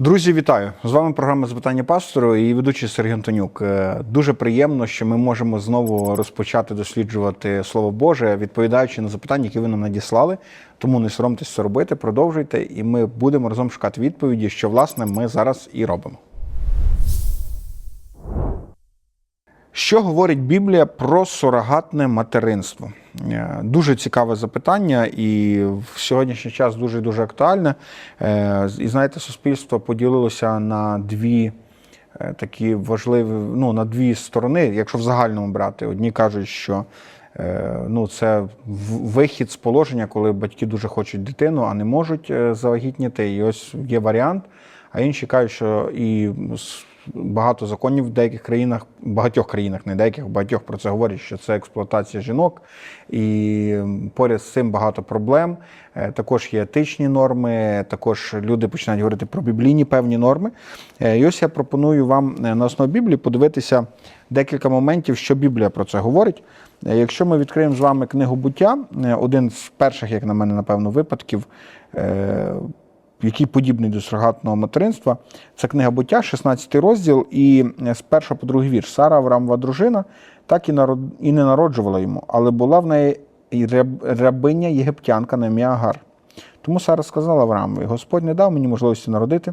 Друзі, вітаю! З вами програма Запитання пастору і ведучий Сергій Антонюк. Е, Дуже приємно, що ми можемо знову розпочати досліджувати Слово Боже, відповідаючи на запитання, які ви нам надіслали. Тому не соромтесь це робити, продовжуйте, і ми будемо разом шукати відповіді, що власне ми зараз і робимо. Що говорить Біблія про сурогатне материнство? Е, Дуже цікаве запитання, і в сьогоднішній час дуже дуже актуальне. Е, І знаєте, суспільство поділилося на дві е, такі важливі, ну на дві сторони, якщо в загальному брати. Одні кажуть, що ну, це вихід з положення, коли батьки дуже хочуть дитину, а не можуть завагітніти. І ось є варіант. А інші кажуть, що і багато законів в деяких країнах, в багатьох країнах, не деяких, багатьох про це говорять, що це експлуатація жінок, і поряд з цим багато проблем. Е, Також є етичні норми, також люди починають говорити про біблійні певні норми. Е, І ось я пропоную вам е, на основі Біблії подивитися декілька моментів, що Біблія про це говорить. Якщо ми відкриємо з вами книгу буття, один з перших, як на мене, напевно, випадків. Який подібний до сурогатного материнства. Це книга буття, 16 розділ, і е, з першого по другий вірш. Сара Аврамова дружина так і, народ... і не народжувала йому, але була в неї рабиня єгиптянка на ім'я Агар. Тому Сара сказала Авраамові: Господь не дав мені можливості народити,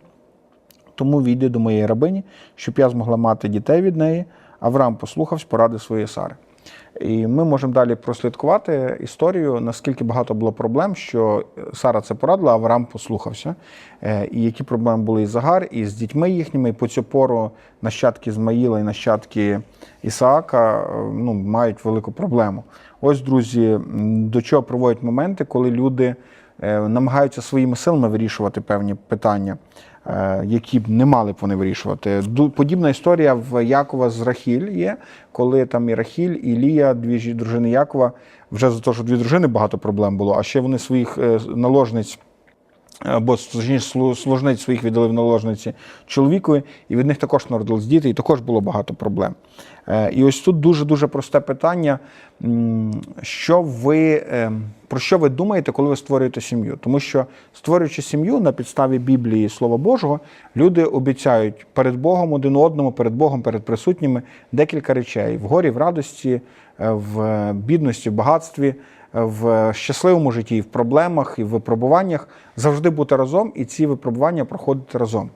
тому війди до моєї рабині, щоб я змогла мати дітей від неї. Авраам послухався поради своєї Сари. І ми можемо далі прослідкувати історію, наскільки багато було проблем, що Сара це порадила, Авраам послухався. Е, І які проблеми були із Загар, і з дітьми їхніми. І по цю пору нащадки Змаїла і нащадки Ісаака е, ну, мають велику проблему. Ось, друзі, до чого приводять моменти, коли люди е, намагаються своїми силами вирішувати певні питання, які б не мали б вони вирішувати. Подібна історія в Якова з Рахіль є, коли там і Рахіль, і Лія, дві дружини Якова, вже за те, що дві дружини багато проблем було, а ще вони своїх е, наложниць. Або служниць своїх віддали в наложниці чоловікові, і від них також народились діти, і також було багато проблем. Е, І ось тут дуже дуже просте питання: що ви, е, про що ви думаєте, коли ви створюєте сім'ю? Тому що створюючи сім'ю на підставі Біблії і Слова Божого, люди обіцяють перед Богом один одному, перед Богом, перед присутніми декілька речей: в горі, в радості, е, в бідності, в багатстві в щасливому житті, і в проблемах, і в випробуваннях завжди бути разом, і ці випробування проходити разом.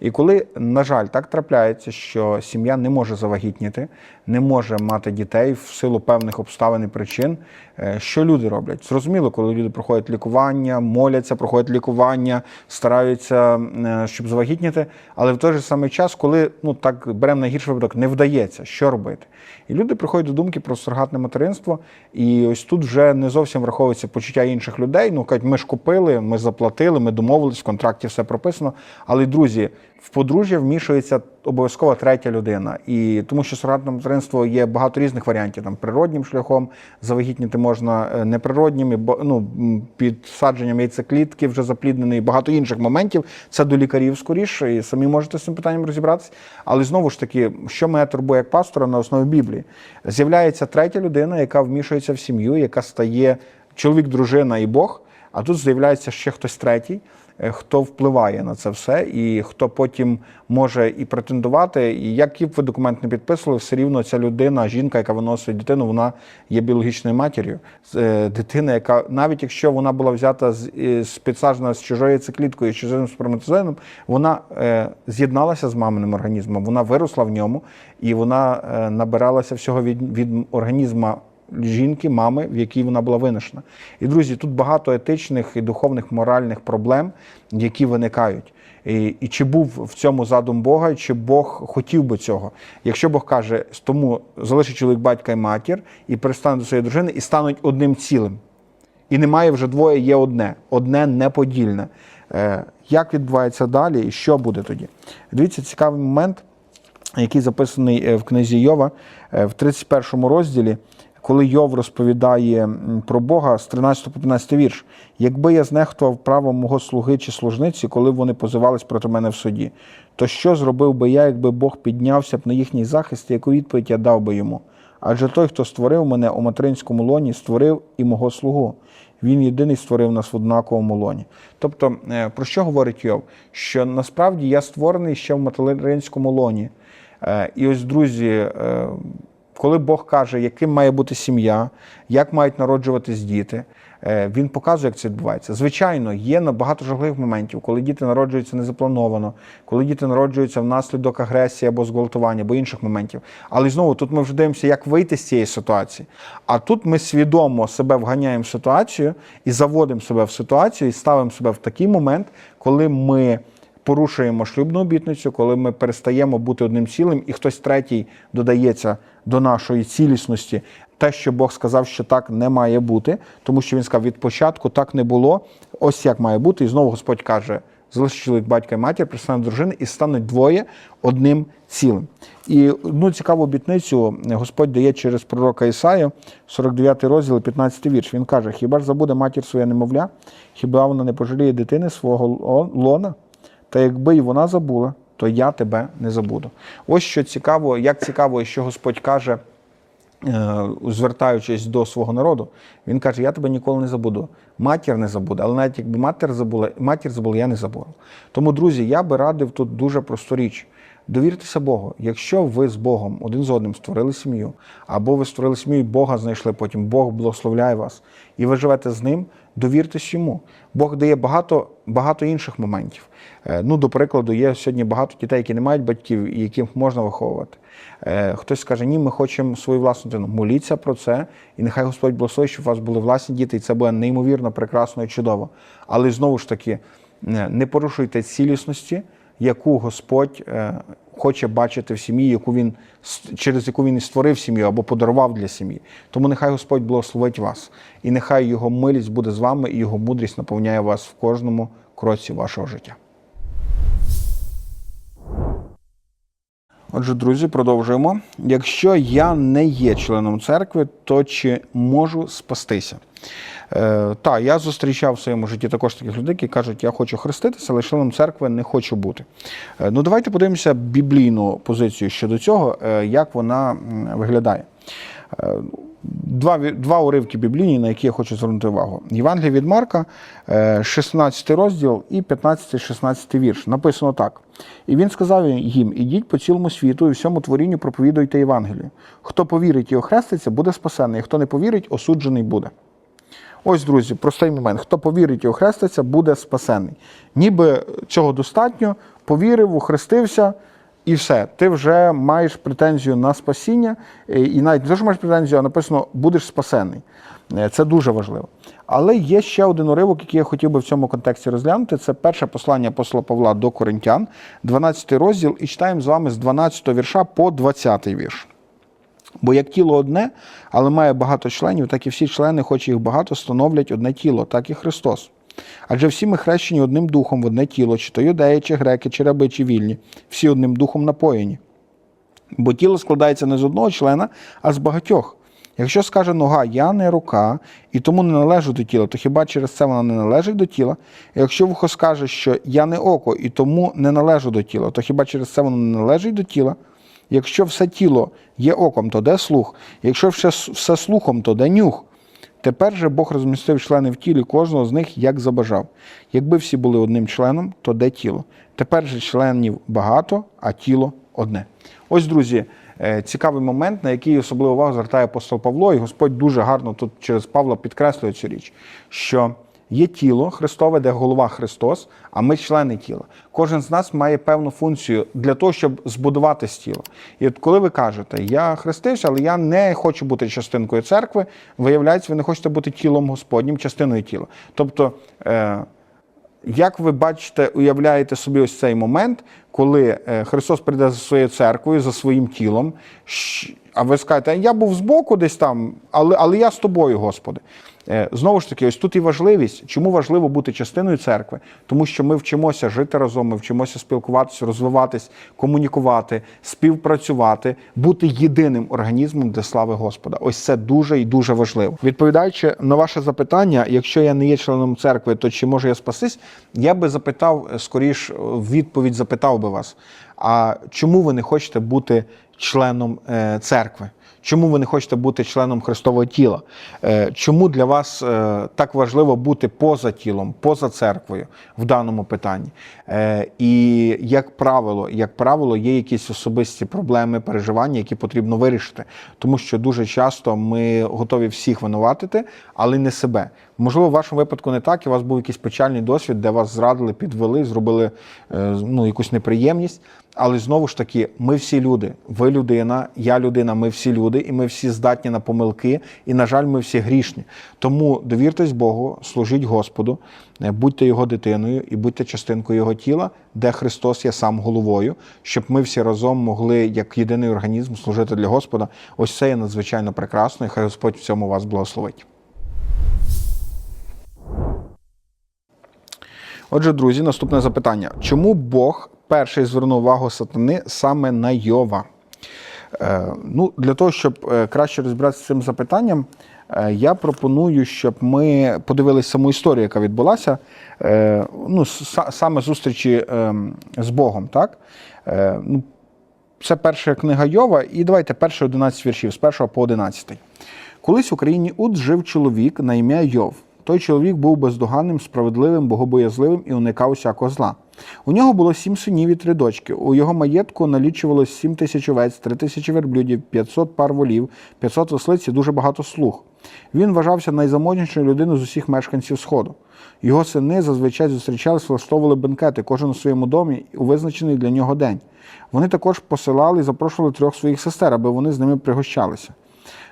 І коли, на жаль, так трапляється, що сім'я не може завагітніти, не може мати дітей в силу певних обставин і причин, е, що люди роблять? Зрозуміло, коли люди проходять лікування, моляться, проходять лікування, стараються, е, щоб завагітніти, але в той же самий час, коли ну так беремо найгірший випадок, не вдається, що робити? І люди приходять до думки про сурогатне материнство, і ось тут вже не зовсім враховується почуття інших людей. Ну кажуть, ми ж купили, ми заплатили, ми домовились, в контракті все прописано. Але друзі, в подружжя вмішується обов'язково третя людина. І тому що сурогатне материнство є багато різних варіантів. Там природнім шляхом завагітніти можна е, неприроднім, ну, підсадженням яйцеклітки вже запліднений, і багато інших моментів. Це до лікарів скоріше, і самі можете з цим питанням розібратися. Але знову ж таки, що мене турбує як пастора на основі Біблії? З'являється третя людина, яка вмішується в сім'ю, яка стає чоловік, дружина і Бог. А тут з'являється ще хтось третій, е, хто впливає на це все, і хто потім може і претендувати. І які б ви документ не підписували, все рівно ця людина, жінка, яка виносить дитину, вона є біологічною матір'ю. Е, Дитина, яка навіть якщо вона була взята з, з підсаджена з чужою цикліткою, з чужим сперматозоїдом, вона е, з'єдналася з маминим організмом, вона виросла в ньому і вона е, набиралася всього від, від організму жінки, мами, в якій вона була виношена. І друзі, тут багато етичних і духовних моральних проблем, які виникають. І, і чи був в цьому задум Бога, чи Бог хотів би цього? Якщо Бог каже, тому залишить чоловік батька і матір, і перестане до своєї дружини, і стануть одним цілим. І немає вже двоє, є одне, одне неподільне. Е, як відбувається далі і що буде тоді? Дивіться, цікавий момент, який записаний е, в книзі Йова е, в 31 розділі, коли Йов розповідає про Бога з 13 по 15 вірш. Якби я знехтував право мого слуги чи служниці, коли вони позивались проти мене в суді, то що зробив би я, якби Бог піднявся б на їхній захист, яку відповідь я дав би йому? Адже той, хто створив мене у материнському лоні, створив і мого слугу. Він єдиний створив нас в однаковому лоні. Тобто, е, про що говорить Йов? Що насправді я створений ще в материнському лоні. Е, І ось, друзі, е, коли Бог каже, яким має бути сім'я, як мають народжуватись діти, е, він показує, як це відбувається. Звичайно, є набагато жахливих моментів, коли діти народжуються незаплановано, коли діти народжуються внаслідок агресії або зґвалтування, або інших моментів. Але знову тут ми вже дивимося, як вийти з цієї ситуації. А тут ми свідомо себе вганяємо в ситуацію і заводимо себе в ситуацію, і ставимо себе в такий момент, коли ми порушуємо шлюбну обітницю, коли ми перестаємо бути одним цілим, і хтось третій додається до нашої цілісності. Те, що Бог сказав, що так не має бути, тому що він сказав від початку так не було. Ось як має бути. І знову Господь каже: чоловік батька і матір, пристане дружини, і стануть двоє одним цілим. І одну цікаву обітницю Господь дає через пророка Ісаю, 49 розділ, 15 вірш. Він каже: Хіба ж забуде матір своє немовля? Хіба вона не пожаліє дитини свого лона? Та якби й вона забула, то я тебе не забуду. Ось що цікаво, як цікаво, що Господь каже, е, звертаючись до свого народу, він каже: Я тебе ніколи не забуду. Матір не забуде, але навіть якби матір забула, матір забула, я не забуду. Тому, друзі, я би радив тут дуже просту річ. Довіртеся Богу. Якщо ви з Богом один з одним створили сім'ю, або ви створили сім'ю і Бога знайшли, потім Бог благословляє вас, і ви живете з ним, довіртесь йому. Бог дає багато багато інших моментів. Е, Ну, до прикладу, є сьогодні багато дітей, які не мають батьків і яких можна виховувати. Е, Хтось скаже, ні, ми хочемо свою власну дитину. Моліться про це, і нехай Господь благословить, щоб у вас були власні діти, і це буде неймовірно, прекрасно і чудово. Але знову ж таки, е, не порушуйте цілісності, яку Господь е, хоче бачити в сім'ї, яку він через яку він і створив сім'ю або подарував для сім'ї. Тому нехай Господь благословить вас, і нехай його милість буде з вами, і його мудрість наповняє вас в кожному кроці вашого життя. Отже, друзі, продовжуємо. Якщо я не є членом церкви, то чи можу спастися? Е, та, я зустрічав в своєму житті також таких людей, які кажуть, я хочу хреститися, але членом церкви не хочу бути. Е, ну, давайте подивимося біблійну позицію щодо цього, е, як вона виглядає. Е, Два, два уривки біблійні, на які я хочу звернути увагу. Євангелія від Марка, е, 16 розділ і 15-16 вірш. Написано так. І він сказав їм: ідіть по цілому світу і всьому творінню проповідуйте Євангелію. Хто повірить і охреститься, буде спасений, хто не повірить, осуджений буде. Ось, друзі, простий момент. Хто повірить і охреститься, буде спасений. Ніби цього достатньо, повірив, охрестився, і все. Ти вже маєш претензію на спасіння, е, і навіть не те, що маєш претензію, а написано будеш спасений. Е, Це дуже важливо. Але є ще один уривок, який я хотів би в цьому контексті розглянути. Це перше послання апостола Павла до Коринтян, 12 розділ, і читаємо з вами з 12 вірша по 20 вірш. Бо як тіло одне, але має багато членів, так і всі члени, хоч їх багато, становлять одне тіло, так і Христос. Адже всі ми хрещені одним духом в одне тіло, чи то юдеї, чи греки, чи раби, чи вільні, всі одним духом напоєні. Бо тіло складається не з одного члена, а з багатьох. Якщо скаже нога, я не рука, і тому не належу до тіла, то хіба через це вона не належить до тіла? Якщо вухо скаже, що я не око, і тому не належу до тіла, то хіба через це воно не належить до тіла? Якщо все тіло є оком, то де слух? Якщо все, все слухом, то де нюх? Тепер же Бог розмістив члени в тілі кожного з них як забажав. Якби всі були одним членом, то де тіло? Тепер же членів багато, а тіло одне. Ось, друзі, е, цікавий момент, на який особливу увагу звертає апостол Павло, і Господь дуже гарно тут через Павла підкреслює цю річ, що є тіло Христове, де голова Христос, а ми члени тіла. Кожен з нас має певну функцію для того, щоб збудувати з тіло. І от коли ви кажете, я хрестився, але я не хочу бути частинкою церкви, виявляється, ви не хочете бути тілом Господнім, частиною тіла. Тобто. Е, як ви бачите, уявляєте собі ось цей момент, коли е, Христос прийде за своєю церквою, за своїм тілом, а ви скажете, я був збоку десь там, але, але я з тобою, Господи. Е, Знову ж таки, ось тут і важливість. Чому важливо бути частиною церкви? Тому що ми вчимося жити разом, ми вчимося спілкуватися, розвиватись, комунікувати, співпрацювати, бути єдиним організмом для слави Господа. Ось це дуже і дуже важливо. Відповідаючи на ваше запитання, якщо я не є членом церкви, то чи можу я спастись? Я би запитав е, скоріш, е, відповідь запитав би вас. А чому ви не хочете бути членом церкви? Чому ви не хочете бути членом Христового тіла? Е, Чому для вас е, так важливо бути поза тілом, поза церквою в даному питанні? Е, І як правило, як правило, є якісь особисті проблеми, переживання, які потрібно вирішити, тому що дуже часто ми готові всіх винуватити, але не себе. Можливо, в вашому випадку не так, і у вас був якийсь печальний досвід, де вас зрадили, підвели, зробили е, ну, якусь неприємність. Але знову ж таки, ми всі люди. Ви людина, я людина, ми всі люди, і ми всі здатні на помилки. І, на жаль, ми всі грішні. Тому довіртесь Богу, служіть Господу, е, будьте його дитиною і будьте частинкою його тіла, де Христос є сам головою, щоб ми всі разом могли, як єдиний організм, служити для Господа. Ось це є надзвичайно прекрасно, і хай Господь в цьому вас благословить. Отже, друзі, наступне запитання: чому Бог перший звернув увагу сатани саме на Йова? Е, ну, Для того, щоб е, краще розібратися з цим запитанням, е, я пропоную, щоб ми подивилися саму історію, яка відбулася, е, ну, с- саме зустрічі е, з Богом. Так? Е, ну, це перша книга Йова, і давайте перші 11 віршів, з 1 по 11. Колись в Україні Уд жив чоловік на ім'я Йов. Той чоловік був бездоганним, справедливим, богобоязливим і уникав усякого зла. У нього було сім синів і три дочки. У його маєтку налічувалось сім тисяч овець, три тисячі верблюдів, 500 пар волів, 500 ослиць і дуже багато слуг. Він вважався найзаможнішою людиною з усіх мешканців Сходу. Його сини зазвичай зустрічались, влаштовували бенкети, кожен у своєму домі у визначений для нього день. Вони також посилали і запрошували трьох своїх сестер, аби вони з ними пригощалися.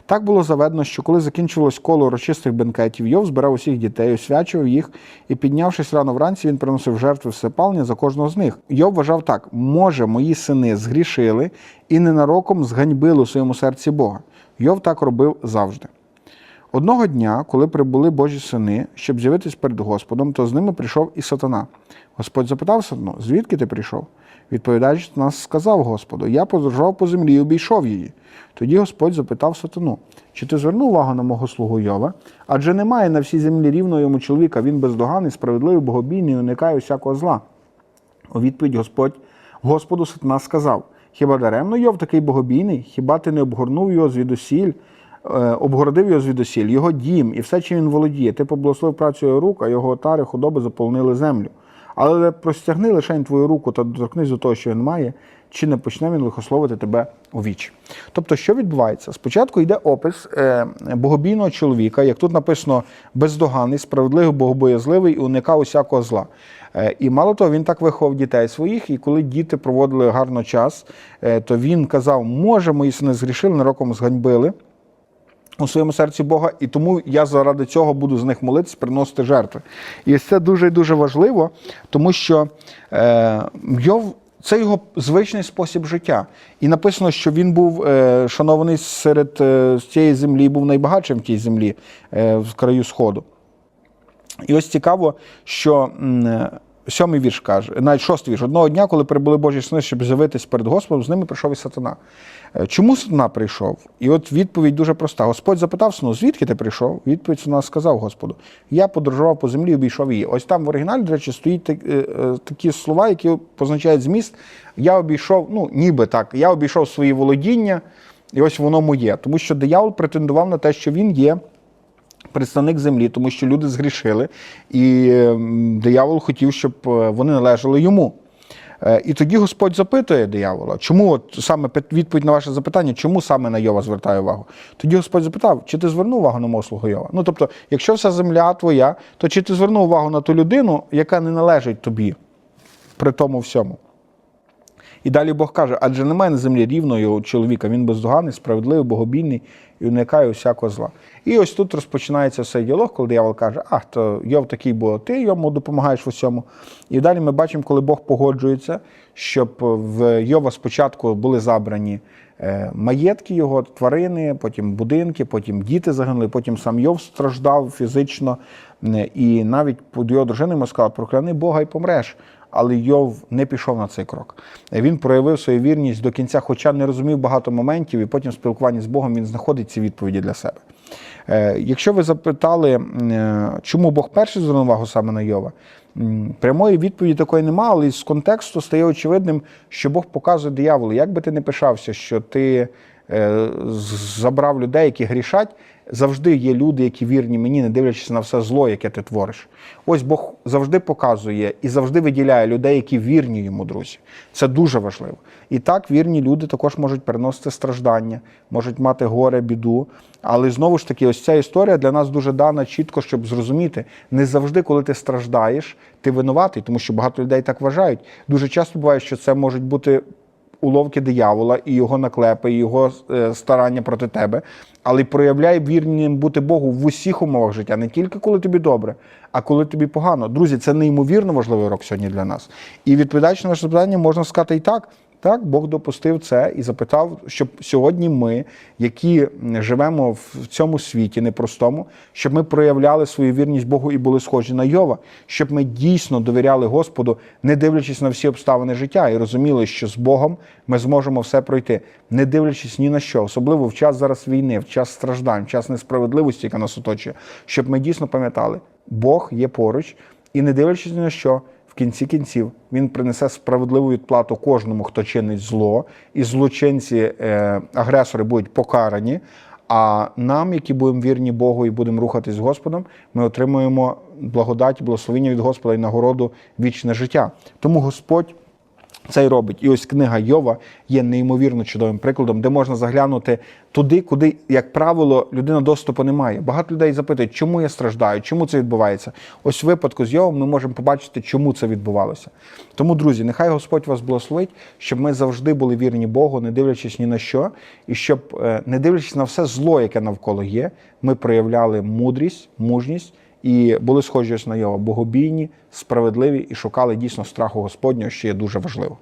Так було заведено, що коли закінчилось коло урочистих бенкетів, Йов збирав усіх дітей, освячував їх, і, піднявшись рано вранці, він приносив жертви всепалення за кожного з них. Йов вважав так: може, мої сини згрішили і ненароком зганьбили у своєму серці Бога. Йов так робив завжди. Одного дня, коли прибули Божі сини, щоб з'явитись перед Господом, то з ними прийшов і сатана. Господь запитав сатану, звідки ти прийшов? Відповідаючи, нас сказав Господу, я подорожував по землі і обійшов її. Тоді Господь запитав сатану, чи ти звернув увагу на мого слугу Йова? Адже немає на всій землі рівного йому чоловіка, він бездоганий, справедливий, богобійний, уникає усякого зла. У відповідь Господь Господу сатана сказав: Хіба даремно Йов такий богобійний? Хіба ти не обгорнув його звідусіль, е, обгородив його звідусіль, його дім і все, чим він володіє? Ти поблагословив працю його рук, а його отари худоби заповнили землю. Але простягни лише твою руку та доторкнись до того, що він має, чи не почне він лихословити тебе у вічі. Тобто, що відбувається? Спочатку йде опис е, богобійного чоловіка, як тут написано, бездоганний, справедливий, богобоязливий і уникав усякого зла. Е, І мало того, він так виховав дітей своїх, і коли діти проводили гарно час, е, то він казав, може, мої сини згрішили, нароком зганьбили у своєму серці Бога, і тому я заради цього буду з них молитись, приносити жертви. І це дуже дуже важливо, тому що е, Йов. Це його звичний спосіб життя. І написано, що він був е, шанований серед е, цієї землі, був найбагатшим в тій землі е, в краю Сходу. І ось цікаво, що е, сьомий вірш каже, навіть шостий вірш. Одного дня, коли прибули Божі сини, щоб з'явитись перед Господом, з ними прийшов і сатана. Е, Чому сатана прийшов? І от відповідь дуже проста. Господь запитав сину, звідки ти прийшов? Відповідь сатана сказав Господу: Я подорожував по землі обійшов її. Ось там в оригіналі, до речі, стоїть е, е, такі слова, які позначають зміст. Я обійшов, ну ніби так, я обійшов свої володіння, і ось воно моє. Тому що диявол претендував на те, що він є представник землі, тому що люди згрішили, і диявол хотів, щоб вони належали йому. Е, І тоді Господь запитує диявола, чому от саме відповідь на ваше запитання, чому саме на Йова звертає увагу? Тоді Господь запитав, чи ти звернув увагу на мого слугу Йова? Ну тобто, якщо вся земля твоя, то чи ти звернув увагу на ту людину, яка не належить тобі при тому всьому? І далі Бог каже: адже немає на землі рівного чоловіка, він бездоганний, справедливий, богобійний і уникає усякого зла. І ось тут розпочинається цей діалог, коли диявол каже, ах, то Йов такий, бо ти йому допомагаєш в усьому. І далі ми бачимо, коли Бог погоджується, щоб в Йова спочатку були забрані е, маєтки його, тварини, потім будинки, потім діти загинули, потім сам Йов страждав фізично. Е, І навіть його дружиною йому сказав, прокляни Бога і помреш. Але Йов не пішов на цей крок. Він проявив свою вірність до кінця, хоча не розумів багато моментів, і потім в спілкуванні з Богом він знаходить ці відповіді для себе. Е, Якщо ви запитали, е, чому Бог перший звернув увагу саме на Йова, Прямої відповіді такої немає, але з контексту стає очевидним, що Бог показує дияволу, як би ти не пишався, що ти е, забрав людей, які грішать, завжди є люди, які вірні мені, не дивлячись на все зло, яке ти твориш. Ось Бог завжди показує і завжди виділяє людей, які вірні йому, друзі. Це дуже важливо. І так, вірні люди також можуть переносити страждання, можуть мати горе, біду. Але знову ж таки, ось ця історія для нас дуже дана чітко, щоб зрозуміти, не завжди, коли ти страждаєш, ти винуватий, тому що багато людей так вважають. Дуже часто буває, що це можуть бути уловки диявола і його наклепи, і його е, старання проти тебе, але й проявляй вірним бути Богу в усіх умовах життя, не тільки коли тобі добре, а коли тобі погано. Друзі, це неймовірно важливий урок сьогодні для нас. І відповідаючи на ваше запитання, можна сказати і так. Так, Бог допустив це і запитав, щоб сьогодні ми, які живемо в цьому світі непростому, щоб ми проявляли свою вірність Богу і були схожі на Йова, щоб ми дійсно довіряли Господу, не дивлячись на всі обставини життя, і розуміли, що з Богом ми зможемо все пройти, не дивлячись ні на що, особливо в час зараз війни, в час страждань, в час несправедливості, яка нас оточує, щоб ми дійсно пам'ятали, Бог є поруч, і не дивлячись ні на що. Кінці кінців він принесе справедливу відплату кожному, хто чинить зло, і злочинці, е, агресори будуть покарані. А нам, які будемо вірні Богу і будемо рухатись з Господом, ми отримуємо благодать, благословення від Господа і нагороду вічне життя. Тому Господь це й робить. І ось книга Йова є неймовірно чудовим прикладом, де можна заглянути туди, куди, як правило, людина доступу не має. Багато людей запитують, чому я страждаю, чому це відбувається. Ось в випадку з Йовом ми можемо побачити, чому це відбувалося. Тому, друзі, нехай Господь вас благословить, щоб ми завжди були вірні Богу, не дивлячись ні на що, і щоб, е, не дивлячись на все зло, яке навколо є, ми проявляли мудрість, мужність. І були схожі на його богобійні, справедливі і шукали дійсно страху Господнього, що є дуже важливо.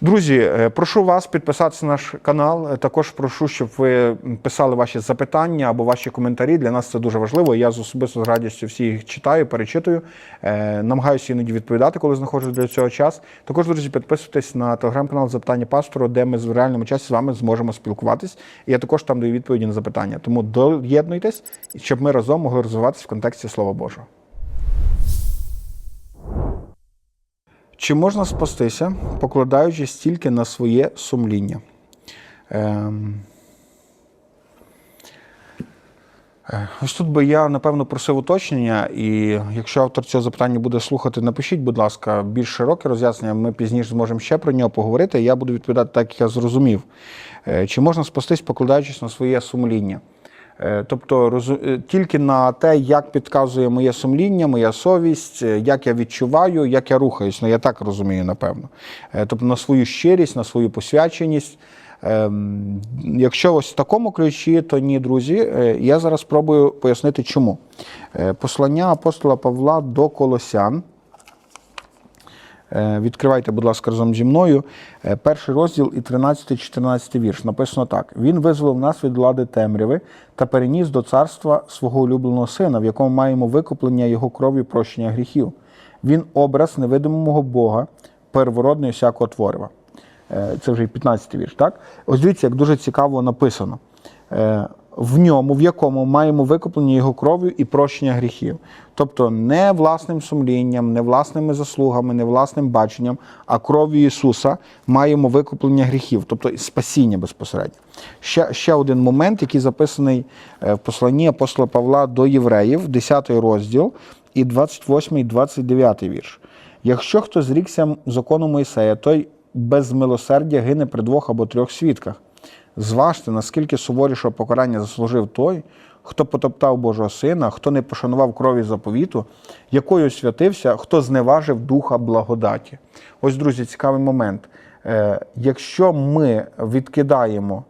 Друзі, е, прошу вас підписатися на наш канал. Е, Також прошу, щоб ви писали ваші запитання або ваші коментарі. Для нас це дуже важливо. Я з особисто з радістю всі їх читаю, перечитую. Е, Намагаюся іноді відповідати, коли знаходжу для цього час. Також, друзі, підписуйтесь на телеграм-канал Запитання пастору, де ми в реальному часі з вами зможемо спілкуватись. Я також там даю відповіді на запитання. Тому доєднуйтесь, щоб ми разом могли розвиватися в контексті Слова Божого. Чи можна спастися, покладаючись тільки на своє сумління? Ем... е, Ось тут би я, напевно, просив уточнення, і якщо автор цього запитання буде слухати, напишіть, будь ласка, більш широке роз'яснення, ми пізніше зможемо ще про нього поговорити. Я буду відповідати так, як я зрозумів. Е, Чи можна спастись, покладаючись на своє сумління? Е, Тобто е, тільки на те, як підказує моє сумління, моя совість, е, як я відчуваю, як я рухаюсь. Ну, я так розумію, напевно. Тобто на свою щирість, на свою посвяченість. Ем, Якщо ось в такому ключі, то ні, друзі. Я зараз спробую пояснити, чому. Послання апостола Павла до Колосян. Е, Відкривайте, будь ласка, разом зі мною. Е, Перший розділ і 13-14 вірш. Написано так: Він визволив нас від влади темряви та переніс до царства свого улюбленого сина, в якому маємо викуплення його крові прощення гріхів. Він образ невидимого Бога, первородний всякого творива. Е, Це вже і 15 вірш, так? Ось дивіться, як дуже цікаво написано. В ньому, в якому маємо викуплення його кров'ю і прощення гріхів. Тобто не власним сумлінням, не власними заслугами, не власним баченням, а кров'ю Ісуса маємо викуплення гріхів, тобто спасіння безпосередньо. Ще, ще один момент, який записаний е, в посланні апостола Павла до євреїв, 10 розділ, і 28 і 29 вірш. Якщо хто зрікся закону Мойсея, той без милосердя гине при двох або трьох свідках. Зважте, наскільки суворішого покарання заслужив той, хто потоптав Божого Сина, хто не пошанував крові заповіту, якою святився, хто зневажив духа благодаті. Ось, друзі, цікавий момент. Е, Якщо ми відкидаємо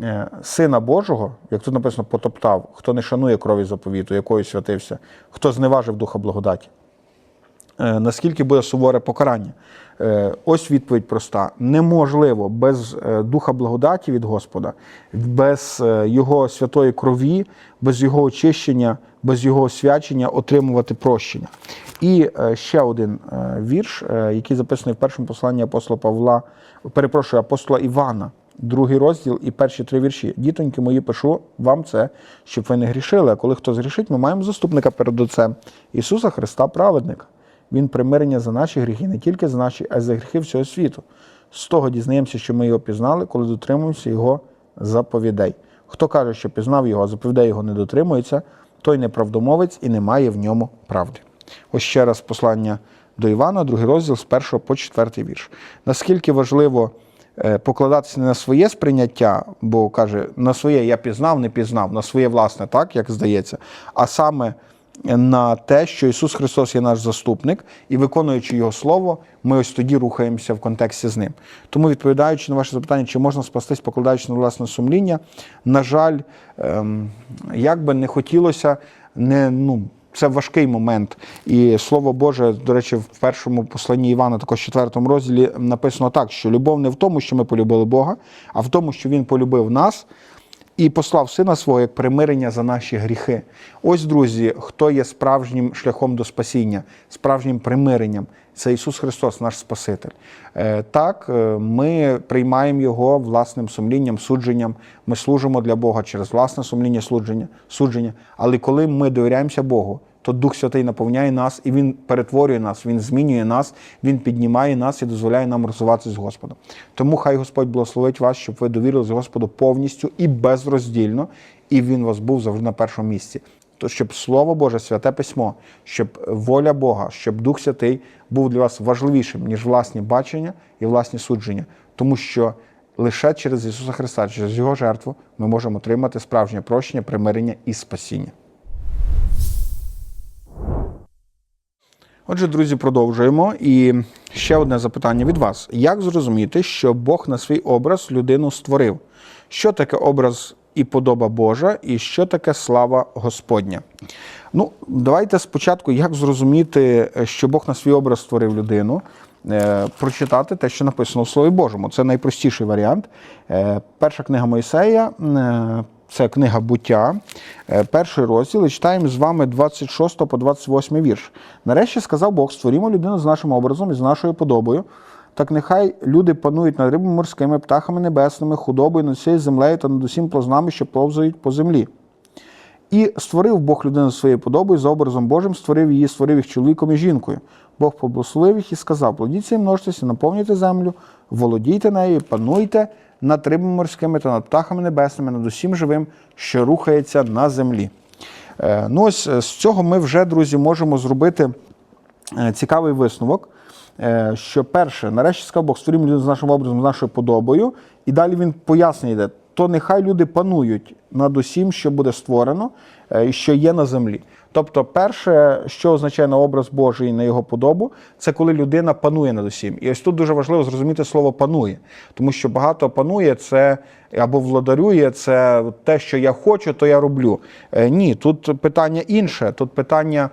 е, Сина Божого, як тут написано, потоптав, хто не шанує крові заповіту, якою святився, хто зневажив духа благодаті. Е, наскільки буде суворе покарання. Е, Ось відповідь проста: неможливо без е, духа благодаті від Господа, без Його святої крові, без Його очищення, без Його освячення отримувати прощення. І ще один вірш, який записаний в першому посланні апостола Павла, перепрошую, апостола Івана. другий розділ і перші три вірші. Дітоньки мої, пишу вам це, щоб ви не грішили. А коли хто згрішить, ми маємо заступника перед Отцем Ісуса Христа, праведника. Він примирення за наші гріхи, не тільки за наші, а й за гріхи всього світу. З того дізнаємося, що ми його пізнали, коли дотримуємося його заповідей. Хто каже, що пізнав його, а заповідей його не дотримується, той неправдомовець і не має в ньому правди. Ось ще раз послання до Івана, другий розділ з 1 по 4 вірш. Наскільки важливо е, покладатися не на своє сприйняття, бо каже, на своє я пізнав, не пізнав, на своє власне, так як здається, а саме на те, що Ісус Христос є наш заступник, і виконуючи Його Слово, ми ось тоді рухаємося в контексті з ним. Тому, відповідаючи на ваше запитання, чи можна спастись, покладаючи на власне сумління, на жаль, ем, як би не хотілося, не ну. Це важкий момент. І слово Боже, до речі, в першому посланні Івана, також четвертому розділі, написано так, що любов не в тому, що ми полюбили Бога, а в тому, що Він полюбив нас і послав сина свого як примирення за наші гріхи. Ось, друзі, хто є справжнім шляхом до спасіння, справжнім примиренням. Це Ісус Христос, наш Спаситель. Е, Так, е, ми приймаємо Його власним сумлінням, судженням. Ми служимо для Бога через власне сумління, судження, судження. Але коли ми довіряємося Богу, то Дух Святий наповняє нас і Він перетворює нас, Він змінює нас, Він піднімає нас і дозволяє нам розвиватися з Господом. Тому хай Господь благословить вас, щоб ви довірились Господу повністю і безроздільно, і Він вас був завжди на першому місці. То щоб Слово Боже, святе письмо, щоб воля Бога, щоб Дух Святий був для вас важливішим, ніж власні бачення і власні судження. Тому що лише через Ісуса Христа, через Його жертву, ми можемо отримати справжнє прощення, примирення і спасіння. Отже, друзі, продовжуємо. І ще одне запитання від вас: як зрозуміти, що Бог на свій образ людину створив? Що таке образ і подоба Божа, і що таке слава Господня? Ну, давайте спочатку, як зрозуміти, що Бог на свій образ створив людину. Е, Прочитати те, що написано в Слові Божому. Це найпростіший варіант. Е, Перша книга Мойсея, е, це книга буття, е, перший розділ, і читаємо з вами 26 по 28 вірш. Нарешті сказав Бог: створімо людину з нашим образом і з нашою подобою. Так нехай люди панують над рибами морськими, птахами небесними, худобою, над всією землею та над усім плознами, що повзають по землі. І створив Бог людину за своєю подобою, за образом Божим створив її, створив їх чоловіком і жінкою. Бог поблагословив їх і сказав: плодіться і множтеся, наповнюйте землю, володійте нею, пануйте над рибами морськими та над птахами небесними, над усім живим, що рухається на землі. Е, Ну ось е, з цього ми вже, друзі, можемо зробити е, цікавий висновок. Що перше, нарешті сказав Бог, створім людину з нашим образом, з нашою подобою, і далі він пояснює, йде, то нехай люди панують над усім, що буде створено, і що є на землі. Тобто, перше, що означає на образ Божий і на його подобу, це коли людина панує над усім. І ось тут дуже важливо зрозуміти слово панує, тому що багато панує це або владарює, це те, що я хочу, то я роблю. Е, Ні, тут питання інше. Тут питання.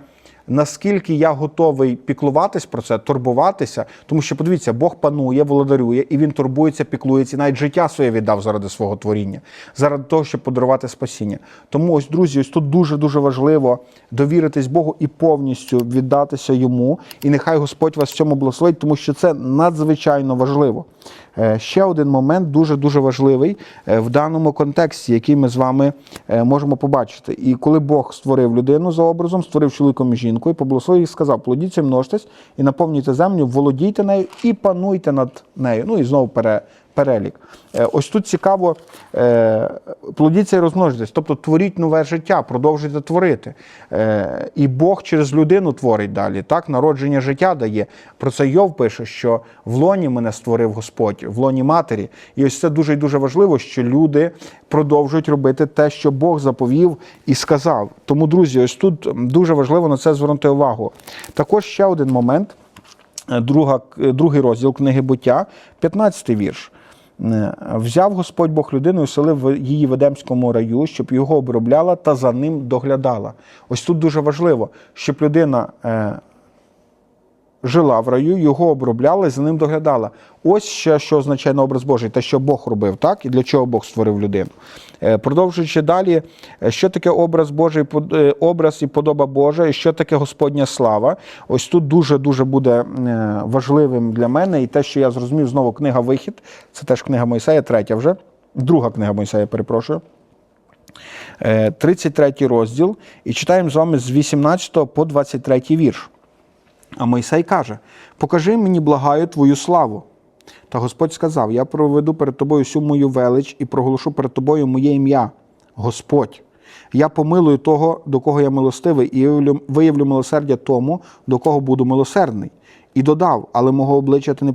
Наскільки я готовий піклуватись про це, турбуватися, тому що подивіться, Бог панує, володарює, і він турбується, піклується, і навіть життя своє віддав заради свого творіння, заради того, щоб подарувати спасіння. Тому ось, друзі, ось тут дуже дуже важливо довіритись Богу і повністю віддатися йому. І нехай Господь вас в цьому благословить, тому що це надзвичайно важливо. Е, Ще один момент дуже дуже важливий е, в даному контексті, який ми з вами е, можемо побачити. І коли Бог створив людину за образом, створив чоловіком і жінкою, поблагословив і сказав: плодіться, множтесь і наповнюйте землю, володійте нею і пануйте над нею. Ну і знову пере. Перелік. Е, Ось тут цікаво, е, плодіться і розмножитесь, тобто творіть нове життя, продовжуйте творити. Е, І Бог через людину творить далі. Так, народження життя дає. Про це Йов пише, що в лоні мене створив Господь, в лоні матері. І ось це дуже і дуже важливо, що люди продовжують робити те, що Бог заповів і сказав. Тому, друзі, ось тут дуже важливо на це звернути увагу. Також ще один момент. Друга, другий розділ книги буття, 15 вірш. Е, Взяв Господь Бог людину і оселив в її в Едемському раю, щоб його обробляла та за ним доглядала. Ось тут дуже важливо, щоб людина е, жила в раю, його обробляла, за ним доглядала. Ось ще що означає на образ Божий, те, що Бог робив, так? І для чого Бог створив людину. Е, Продовжуючи далі, е, що таке образ Божий, е, образ і подоба Божа, і що таке Господня слава. Ось тут дуже-дуже буде е, важливим для мене, і те, що я зрозумів, знову книга Вихід, це теж книга Мойсея, третя вже, друга книга Мойсея, перепрошую. Е, 33 розділ, і читаємо з вами з 18 по 23 вірш. А Мойсей каже: Покажи мені, благаю, твою славу. Та Господь сказав: Я проведу перед тобою всю мою велич і проголошу перед тобою моє ім'я, Господь. Я помилую того, до кого я милостивий, і виявлю- милосердя тому, до кого буду милосердний. І додав, але мого обличчя ти не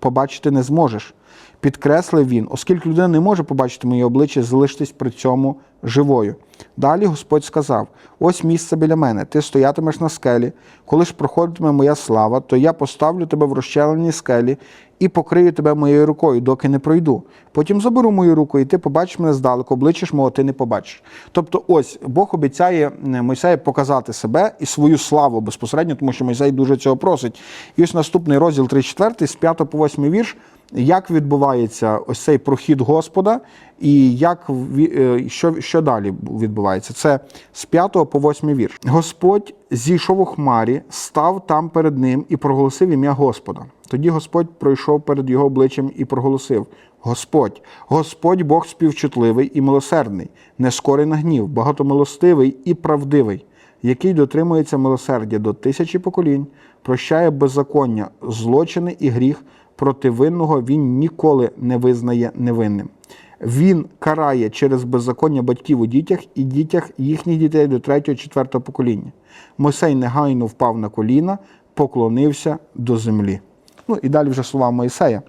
побачити не зможеш. Підкреслив він, оскільки людина не може побачити моє обличчя, залиштись при цьому живою. Далі Господь сказав: ось місце біля мене, ти стоятимеш на скелі. Коли ж проходитиме моя слава, то я поставлю тебе в розчеленій скелі і покрию тебе моєю рукою, доки не пройду. Потім заберу мою руку, і ти побачиш мене здалеку, обличчя мого ти не побачиш. Тобто, ось Бог обіцяє е, Мойсею показати себе і свою славу безпосередньо, тому що Мойсей дуже цього просить. І ось наступний розділ 34, з 5 по 8 вірш. Як відбувається ось цей прохід Господа, і як е, що, що далі відбувається? Це з 5 по 8 вірш. Господь зійшов у хмарі, став там перед ним і проголосив ім'я Господа. Тоді Господь пройшов перед його обличчям і проголосив: Господь, Господь Бог співчутливий і милосердний, не скорий на гнів, багатомилостивий і правдивий, який дотримується милосердя до тисячі поколінь, прощає беззаконня, злочини і гріх, проти винного він ніколи не визнає невинним. Він карає через беззаконня батьків у дітях і дітях їхніх дітей до третього, четвертого покоління. Мойсей негайно впав на коліна, поклонився до землі. Ну і далі вже слова Моїсея.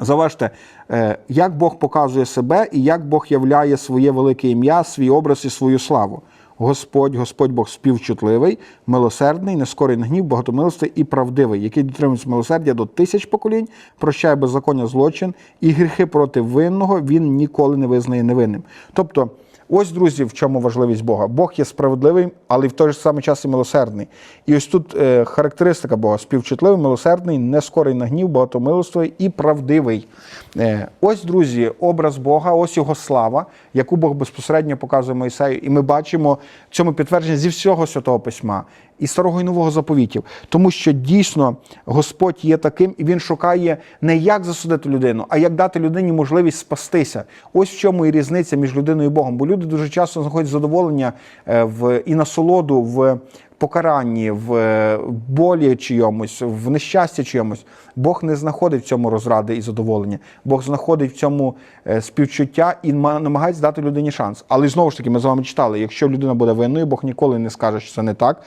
Заважте, е, як Бог показує себе і як Бог являє своє велике ім'я, свій образ і свою славу. Господь, Господь Бог співчутливий, милосердний, нескорий на гнів, багатомилостий і правдивий, який дотримується милосердя до тисяч поколінь, прощає беззаконня злочин і гріхи проти винного він ніколи не визнає невинним. Тобто, ось, друзі, в чому важливість Бога. Бог є справедливий, але в той же самий час і милосердний. І ось тут е, характеристика Бога: співчутливий, милосердний, нескорий на гнів, багатомилостивий і правдивий. Е, ось, друзі, образ Бога, ось його слава, яку Бог безпосередньо показує Моїсею. І ми бачимо цьому підтвердження зі всього святого письма. І старого і нового заповітів, тому що дійсно Господь є таким, і він шукає не як засудити людину, а як дати людині можливість спастися. Ось в чому і різниця між людиною і Богом. Бо люди дуже часто знаходять задоволення е, в і насолоду в покаранні, в е, болі чийомусь, в нещасті чийомусь. Бог не знаходить в цьому розради і задоволення. Бог знаходить в цьому е, співчуття і ма- намагається дати людині шанс. Але знову ж таки, ми з вами читали: якщо людина буде винною, Бог ніколи не скаже, що це не так.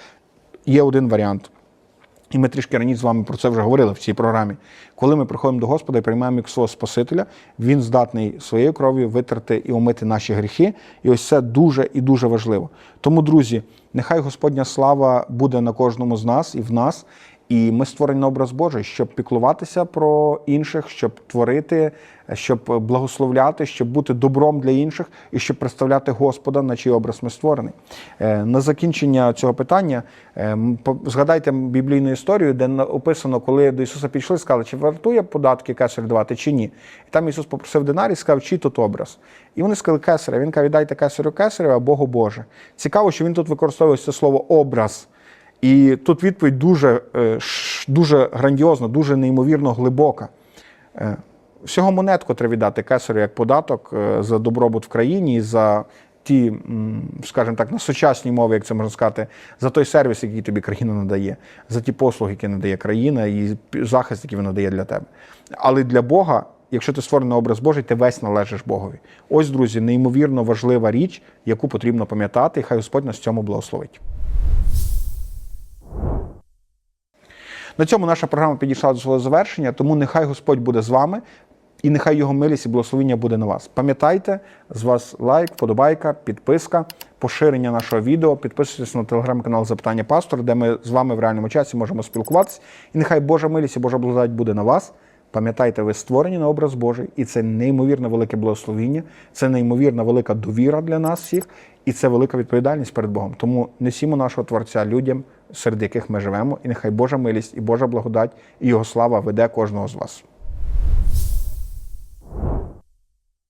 Є один варіант. І ми трішки раніше з вами про це вже говорили в цій програмі. Коли ми приходимо до Господа і приймаємо як свого Спасителя, Він здатний своєю кров'ю витерти і омити наші гріхи. І ось це дуже і дуже важливо. Тому, друзі, нехай Господня слава буде на кожному з нас і в нас. І ми створені на образ Божий, щоб піклуватися про інших, щоб творити, щоб благословляти, щоб бути добром для інших і щоб представляти Господа, на чий образ ми створені. Е, На закінчення цього питання е, згадайте біблійну історію, де описано, коли до Ісуса підійшли, сказали, чи вартує податки кесарю давати, чи ні. І там Ісус попросив динарій, сказав, чий тут образ. І вони сказали кесаря. Він каже, віддайте кесарю кесарю, а Богу Боже. Цікаво, що він тут використовує це слово образ. І тут відповідь дуже, е, дуже грандіозна, дуже неймовірно глибока. Е, Всього монетку треба віддати кесарю як податок е, за добробут в країні і за ті, скажімо так, на сучасній мові, як це можна сказати, за той сервіс, який тобі країна надає, за ті послуги, які надає країна, і захист, який він надає для тебе. Але для Бога, якщо ти створений образ Божий, ти весь належиш Богові. Ось, друзі, неймовірно важлива річ, яку потрібно пам'ятати, і хай Господь нас в цьому благословить. На цьому наша програма підійшла до свого завершення, тому нехай Господь буде з вами, і нехай його милість і благословення буде на вас. Пам'ятайте, з вас лайк, вподобайка, підписка, поширення нашого відео. Підписуйтесь на телеграм-канал Запитання Пастора, де ми з вами в реальному часі можемо спілкуватися. І нехай Божа милість і Божа благодать буде на вас. Пам'ятайте, ви створені на образ Божий, і це неймовірно велике благословіння, це неймовірно велика довіра для нас всіх, і це велика відповідальність перед Богом. Тому несімо нашого Творця людям, серед яких ми живемо, і нехай Божа милість і Божа благодать, і Його слава веде кожного з вас.